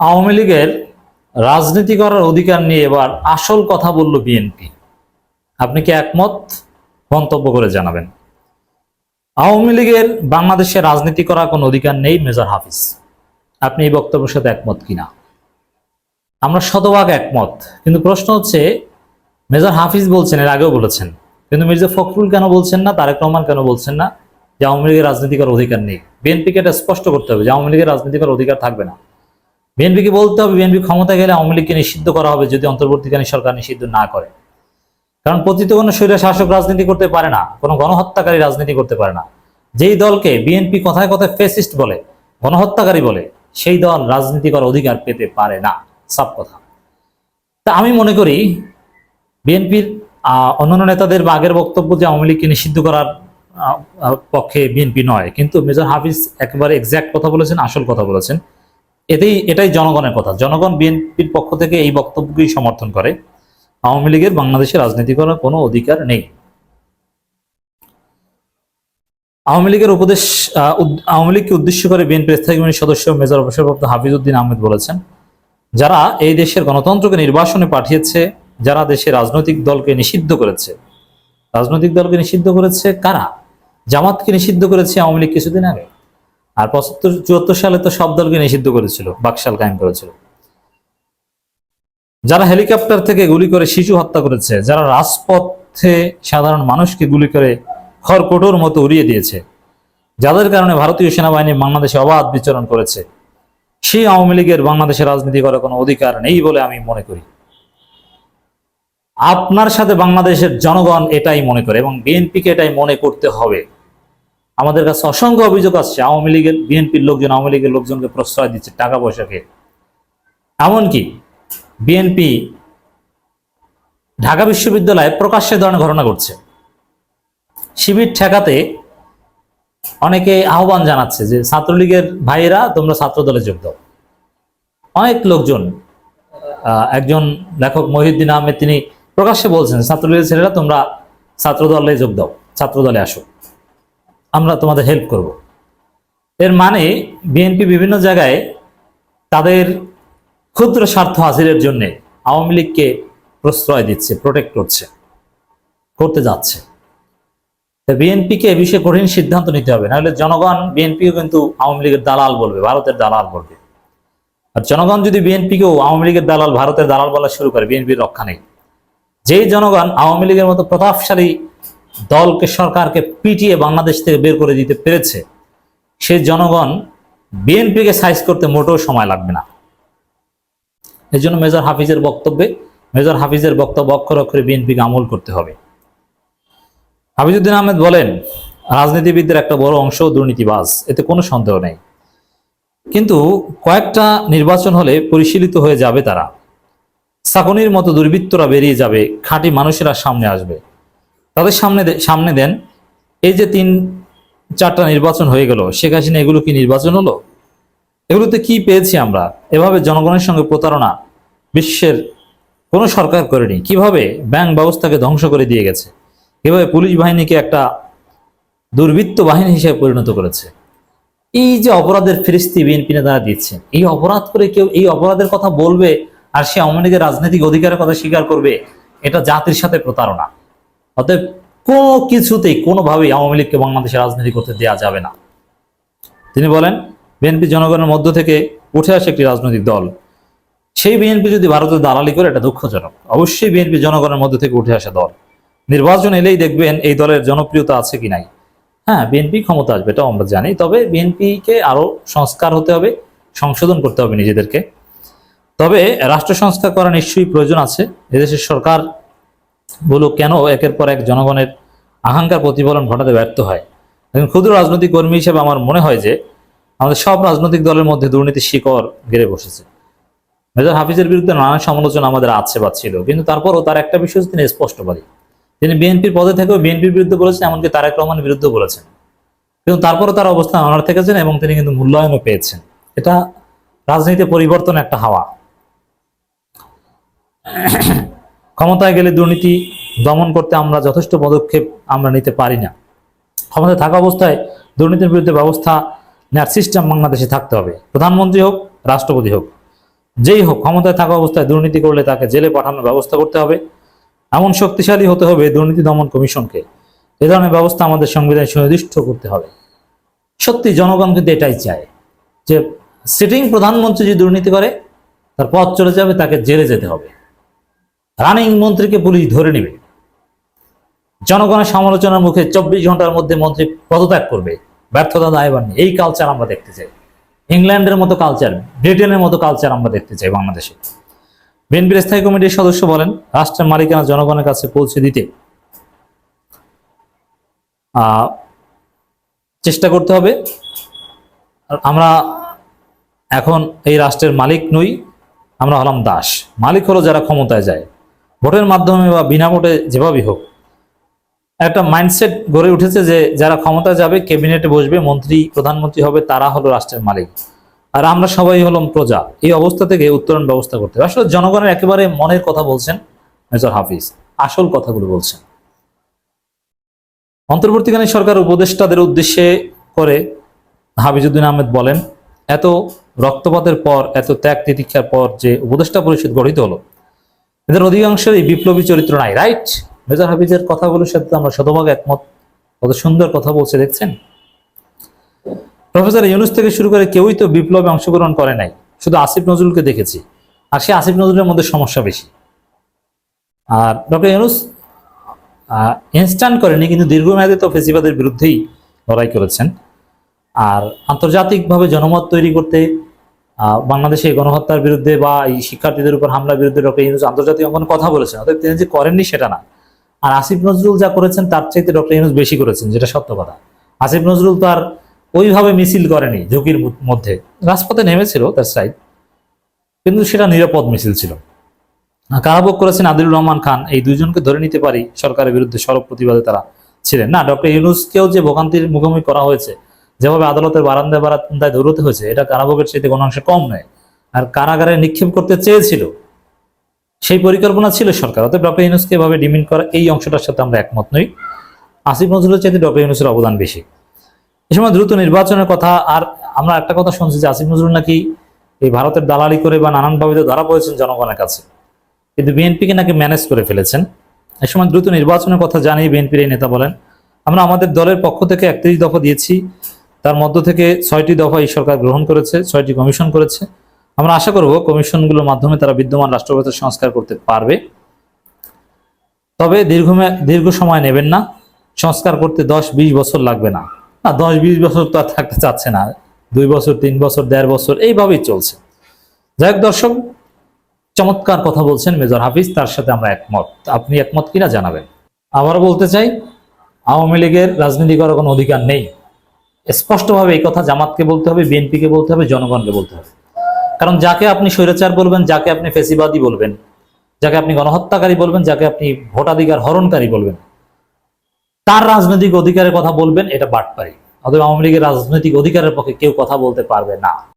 আওয়ামী লীগের রাজনীতি করার অধিকার নিয়ে এবার আসল কথা বলল বিএনপি। আপনি কি একমত? মন্তব্য করে জানাবেন। আওয়ামী লীগের বাংলাদেশে রাজনীতি করার কোনো অধিকার নেই মেজর হাফিজ। আপনি এই বক্তব্যের সাথে একমত কিনা? আমরা শতভাগ একমত। কিন্তু প্রশ্ন হচ্ছে, মেজর হাফিজ বলছেন, এর আগেও বলেছেন। কিন্তু মির্জা ফখরুল কেন বলছেন না? তারেক রহমান কেন বলছেন না যে আওয়ামী লীগের রাজনীতি করার অধিকার নেই? বিএনপিকে এটা স্পষ্ট করতে হবে যে আওয়ামী লীগের রাজনীতি করার অধিকার থাকবে না। বিএনপিকে বলতে হবে, বিএনপি ক্ষমতা গেলে আওয়ামী লীগকে নিষিদ্ধ করা হবে যদি অন্তর্বর্তীকালীন সরকার নিষিদ্ধ না করে। কারণ পতিত কোনো স্বৈরা শাসক রাজনীতি করতে পারে না, কোনো গণহত্যাকারী রাজনীতি করতে পারে না। যেই দলকে বিএনপি কথায় কথায় ফেসিস্ট বলে, গণহত্যাকারী বলে, সেই দল রাজনীতি করার অধিকার পেতে পারে না। সব কথা। তা আমি মনে করি, বিএনপির অন্যান্য নেতাদের আগের বক্তব্য যে আওয়ামী লীগকে নিষিদ্ধ করার পক্ষে বিএনপি নয়, কিন্তু মেজর হাফিজ একেবারে এক্স্যাক্ট কথা বলেছেন, আসল কথা বলেছেন। এতেই এটাই জনগণের কথা। জনগণ বিএনপির পক্ষ থেকে এই বক্তব্যকেই সমর্থন করে। আওয়ামী লীগের বাংলাদেশে রাজনীতি করার কোনো অধিকার নেই। আওয়ামী লীগের উপদেশ আওয়ামী লীগকে উদ্দেশ্য করে বিএনপির স্থায়ী কমিটির সদস্য মেজর অবসরপ্রাপ্ত হাফিজউদ্দিন আহমেদ বলেছেন, যারা এই দেশের গণতন্ত্রকে নির্বাসনে পাঠিয়েছে, যারা দেশের রাজনৈতিক দলকে নিষিদ্ধ করেছে। রাজনৈতিক দলকে নিষিদ্ধ করেছে কারা? জামাতকে নিষিদ্ধ করেছে আওয়ামী লীগ কিছুদিন আগে। আর পঁচাত্তর, চুয়াত্তর সালে তো সব দলকে নিষিদ্ধ করেছিল, বাকশাল কায়েম করেছিল। যারা হেলিকপ্টার থেকে গুলি করে শিশু হত্যা করেছে, যারা রাজপথে সাধারণ মানুষকে গুলি করে খড়কোটোর মতো উড়িয়ে দিয়েছে, যাদের কারণে ভারতীয় সেনাবাহিনী বাংলাদেশে অবাধ বিচরণ করেছে, সেই আওয়ামী লীগের বাংলাদেশে রাজনীতি করার কোনো অধিকার নেই বলে আমি মনে করি। আপনার সাথে বাংলাদেশের জনগণ এটাই মনে করে এবং বিএনপিকে এটাই মনে করতে হবে। আমাদের কাছে অসংখ্য অভিযোগ আসছে। আওয়ামী লীগের, বিএনপির লোকজন, আওয়ামী লীগের লোকজনকে প্রশ্রয় দিচ্ছে টাকা পয়সাকে। এমনকি বিএনপি ঢাকা বিশ্ববিদ্যালয়ে প্রকাশ্যে ধরনের ঘটনা ঘটছে। শিবির ঠেকাতে অনেকে আহ্বান জানাচ্ছে যে, ছাত্রলীগের ভাইয়েরা, তোমরা ছাত্র দলে যোগ দাও। অনেক লোকজন একজন লেখক মহিউদ্দিন আহমেদ, তিনি প্রকাশ্যে বলছেন, ছাত্রলীগের ছেলেরা, তোমরা ছাত্র দলে যোগ দাও, ছাত্র দলে আসো। আমরা তোমাদের হেল্প করব। এর মানে বিএনপি বিভিন্ন জায়গায় তাদের ক্ষুদ্র স্বার্থ হাসিলের জন্য আওয়ামী লীগকে প্রশ্রয় দিচ্ছে প্রোটেক্ট করছে, করতে যাচ্ছে। বিএনপিকে এ বিষয়ে কঠিন সিদ্ধান্ত নিতে হবে, নাহলে জনগণ বিএনপিও কিন্তু আওয়ামী লীগের দালাল বলবে, ভারতের দালাল বলবে। আর জনগণ যদি বিএনপিকেও আওয়ামী লীগের দালাল, ভারতের দালাল বলা শুরু করে বিএনপির রক্ষা নেই। যেই জনগণ আওয়ামী লীগের মতো প্রতাপশালী দলকে সরকারকে পিটিয়ে বাংলাদেশ থেকে বের করে দিতে পেরেছে। সেই জনগণ বিএনপিকে সাইজ করতে মোটেও সময় লাগবে না। এই জন্য মেজর হাফিজের বক্তব্যে, মেজর হাফিজের বক্তব্য অক্ষর অক্ষরে বিএনপিকে আমল করতে হবে। হাফিজুদ্দিন আহমেদ বলেন, রাজনীতিবিদদের একটা বড় অংশ দুর্নীতিবাজ, এতে কোনো সন্দেহ নেই। কিন্তু কয়েকটা নির্বাচন হলে পরিশীলিত হয়ে যাবে তারা। সাকনির মতো দুর্বৃত্তরা বেরিয়ে যাবে, খাঁটি মানুষেরা সামনে আসবে। তাদের সামনে সামনে দেন, এই যে তিন, চারটা নির্বাচন হয়ে গেল, শেখ হাসিনা এগুলো কি নির্বাচন হলো? এগুলোতে কি পেয়েছি আমরা? এভাবে জনগণের সঙ্গে প্রতারণা বিশ্বের কোনো সরকার করেনি। কীভাবে ব্যাংক ব্যবস্থাকে ধ্বংস করে দিয়ে গেছে? কীভাবে পুলিশ বাহিনীকে একটা দুর্বৃত্ত বাহিনী হিসেবে পরিণত করেছে? এই যে অপরাধের ফিরিস্তি বিএনপি নেতারা দিচ্ছে এই অপরাধ করে কেউ, এই অপরাধের কথা বলবে আর সে আওয়ামী লীগের রাজনৈতিক অধিকারের কথা স্বীকার করবে, এটা জাতির সাথে প্রতারণা। অতএব কোনো কিছুতেই, কোনোভাবেই আওয়ামী লীগকে বাংলাদেশে রাজনীতি করতে দেওয়া যাবে না। তিনি বলেন, বিএনপি জনগণের মধ্য থেকে উঠে আসে একটি রাজনৈতিক দল। সেই বিএনপি যদি ভারতের দালালি করে, এটা দুঃখজনক। অবশ্যই বিএনপি জনগণের মধ্য থেকে উঠে আসে দল। নির্বাচন এলেই দেখবেন এই দলের জনপ্রিয়তা আছে কি নাই। হ্যাঁ বিএনপি ক্ষমতা আসবে, এটাও আমরা জানি। তবে বিএনপিকে আরও সংস্কার হতে হবে, সংশোধন করতে হবে নিজেদেরকে। তবে রাষ্ট্র সংস্কার করা নিশ্চয়ই প্রয়োজন আছে। এদেশের সরকার গুলো কেন একের পর এক জনগণের আকাঙ্ক্ষার প্রতিফলন ঘটাতে ব্যর্থ হয়? একজন ক্ষুদ্র রাজনৈতিক কর্মী হিসেবে আমার মনে হয় যে আমাদের সব রাজনৈতিক দলের মধ্যে দুর্নীতির শিকড় গেড়ে বসেছে। মেজর হাফিজের বিরুদ্ধে নানান সমালোচনা আমাদের আছে বা ছিল, কিন্তু তারপরও তার একটা বিষয় তিনি স্পষ্টবাদী। তিনি বিএনপির পদে থেকেও বিএনপির বিরুদ্ধে বলেছেন, এমনকি তারেক রহমানের বিরুদ্ধে বলেছেন। কিন্তু তারপরও তার অবস্থান অনার থেকেছেন এবং তিনি কিন্তু মূল্যায়নও পেয়েছেন। এটা রাজনীতিতে পরিবর্তন একটা হাওয়া। ক্ষমতায় গেলে দুর্নীতি দমন করতে আমরা যথেষ্ট পদক্ষেপ আমরা নিতে পারি না। ক্ষমতায় থাকা অবস্থায় দুর্নীতির বিরুদ্ধে ব্যবস্থা নেওয়ার সিস্টেম বাংলাদেশে থাকতে হবে। প্রধানমন্ত্রী হোক, রাষ্ট্রপতি হোক, যেই হোক, ক্ষমতায় থাকা অবস্থায় দুর্নীতি করলে তাকে জেলে পাঠানোর ব্যবস্থা করতে হবে। এমন শক্তিশালী হতে হবে দুর্নীতি দমন কমিশনকে। এ ধরনের ব্যবস্থা আমাদের সংবিধানে সুনির্দিষ্ট করতে হবে। সত্যি, জনগণ কিন্তু এটাই চায় যে সিটিং প্রধানমন্ত্রী যদি দুর্নীতি করে, তার পথ চলে যাবে, তাকে জেলে যেতে হবে। রানিং মন্ত্রীকে পুলিশ ধরে নেবে। জনগণের সমালোচনার মুখে চব্বিশ ঘণ্টার মধ্যে মন্ত্রী পদত্যাগ করবে। ব্যর্থতা দায়বার নেই এই কালচার আমরা দেখতে চাই। ইংল্যান্ডের মতো কালচার ব্রিটেনের মতো কালচার আমরা দেখতে চাই বাংলাদেশে। বিএনপির স্থায়ী কমিটির সদস্য বলেন, রাষ্ট্রের মালিকানা জনগণের কাছে পৌঁছে দিতে চেষ্টা করতে হবে। আমরা এখন এই রাষ্ট্রের মালিক নই, আমরা হলাম দাস। মালিক হলো যারা ক্ষমতায় যায়। ভোটের মাধ্যমে বা বিনা ভোটে যেভাবেই হোক, একটা মাইন্ডসেট গড়ে উঠেছে যে যারা ক্ষমতায় যাবে ক্যাবিনেটে বসবে, মন্ত্রী, প্রধানমন্ত্রী হবে, তারা হলো রাষ্ট্রের মালিক। আর আমরা সবাই হলাম প্রজা। এই অবস্থা থেকে উত্তরণ ব্যবস্থা করতে হবে। আসলে জনগণের একেবারে মনের কথা বলছেন মেজর হাফিজ। আসল কথাগুলো বলছেন। অন্তর্বর্তীকালীন সরকার উপদেষ্টাদের উদ্দেশ্যে করে হাফিজুদ্দিন আহমেদ বলেন, এত রক্তপাতের পর, এত ত্যাগ তিতিক্ষার পর যে উপদেষ্টা পরিষদ গঠিত হলো এদের অধিকাংশের এই বিপ্লবী চরিত্র নাই রাইট মেজর হাফিজের কথাগুলোর সাথে আমরা শতভাগ একমত। কত সুন্দর কথা বলছে, দেখছেন? প্রফেসর ইউনুস থেকে শুরু করে কেউই তো বিপ্লবে অংশগ্রহণ করে নাই। শুধু আসিফ নজরুলকে দেখেছি। আর সে আসিফ নজরুলের মধ্যে সমস্যা বেশি। আর ডক্টর ইউনুস ইনস্ট্যান্ট করেনি, কিন্তু দীর্ঘমেয়াদে তো ফেসিবাদের বিরুদ্ধেই লড়াই করেছেন। আর আন্তর্জাতিকভাবে জনমত তৈরি করতে বাংলাদেশে গণহত্যার বিরুদ্ধে বা এই শিক্ষার্থীদের উপর হামলার বিরুদ্ধে ডক্টর ইউনুস আন্তর্জাতিক অঙ্গনে কথা বলেছেন অর্থাৎ তিনি যে করেননি সেটা না। আর আসিফ নজরুল যা করেছেন তার চাইতে ডক্টর ইউনুস বেশি করেছেন, যেটা সত্য কথা। আসিফ নজরুল তো আর ওইভাবে মিছিল করেনি ঝুঁকির মধ্যে। রাজপথে নেমেছিল তার সাইড কিন্তু সেটা নিরাপদ মিছিল ছিল। কারাভোগ করেছেন? আদিলুর রহমান খান, এই দুইজনকে ধরে নিতে পারি সরকারের বিরুদ্ধে সরব প্রতিবাদে তারা ছিলেন। না, ডক্টর ইউনুসকেও যে ভোগান্তির মুখোমুখি করা হয়েছে যেভাবে আদালতের বারান্দায় বারান্দায় দৌড়তে হয়েছে, এটা কারাভোগের চাইতে অংশে কম নয়। আর কারাগারে নিক্ষেপ করতে চেয়েছিল, সেই পরিকল্পনা ছিল সরকার। অতএব ডক্টর ইউনুসকে এভাবে ডিমিন করা, এই অংশটার সাথে আমরা একমত নই। আসিফ নজরুলের চাইতে ডক্টর ইউনুসের অবদান বেশি। এ সময় দ্রুত নির্বাচনের কথা, আর আমরা একটা কথা শুনছি যে আসিফ নজরুল নাকি এই ভারতের দালালি করে বা নানানভাবে ধরা পড়েছেন জনগণের কাছে। কিন্তু বিএনপিকে নাকি ম্যানেজ করে ফেলেছেন। এ সময় দ্রুত নির্বাচনের কথা জানিয়ে বিএনপির এই নেতা বলেন, আমরা আমাদের দলের পক্ষ থেকে একত্রিশ দফা দিয়েছি তার মধ্য থেকে ছয়টি দফা এই সরকার গ্রহণ করেছে, ছয়টি কমিশন করেছে। আমরা আশা করব কমিশনগুলোর মাধ্যমে তারা বিদ্যমান রাষ্ট্র ব্যবস্থা সংস্কার করতে পারবে। তবে দীর্ঘমে, দীর্ঘ সময় নেবেন না। সংস্কার করতে দশ বিশ বছর লাগবে না। না দশ বিশ বছর তো আর থাকতে চাচ্ছে না। দুই বছর, তিন বছর, দেড় বছর, এইভাবেই চলছে। যাই হোক দর্শক, চমৎকার কথা বলছেন মেজর হাফিজ, তার সাথে আমরা একমত। আপনি একমত কিনা জানাবেন। আবারও বলতে চাই, আওয়ামী লীগের রাজনীতি করার কোনো অধিকার নেই। স্পষ্টভাবে এই কথা জামাতকে বলতে হবে, বিএনপিকে বলতে হবে, জনগণকে বলতে হবে। কারণ যাকে আপনি স্বৈরাচার বলবেন, যাকে আপনি ফেসিবাদী বলবেন, যাকে আপনি গণহত্যাকারী বলবেন, যাকে আপনি ভোটাধিকার হরণকারী বলবেন, তার রাজনৈতিক অধিকারের কথা বলবেন, এটা বাটপারি। অথবা আওয়ামী লীগের রাজনৈতিক অধিকারের পক্ষে কেউ কথা বলতে পারবে না।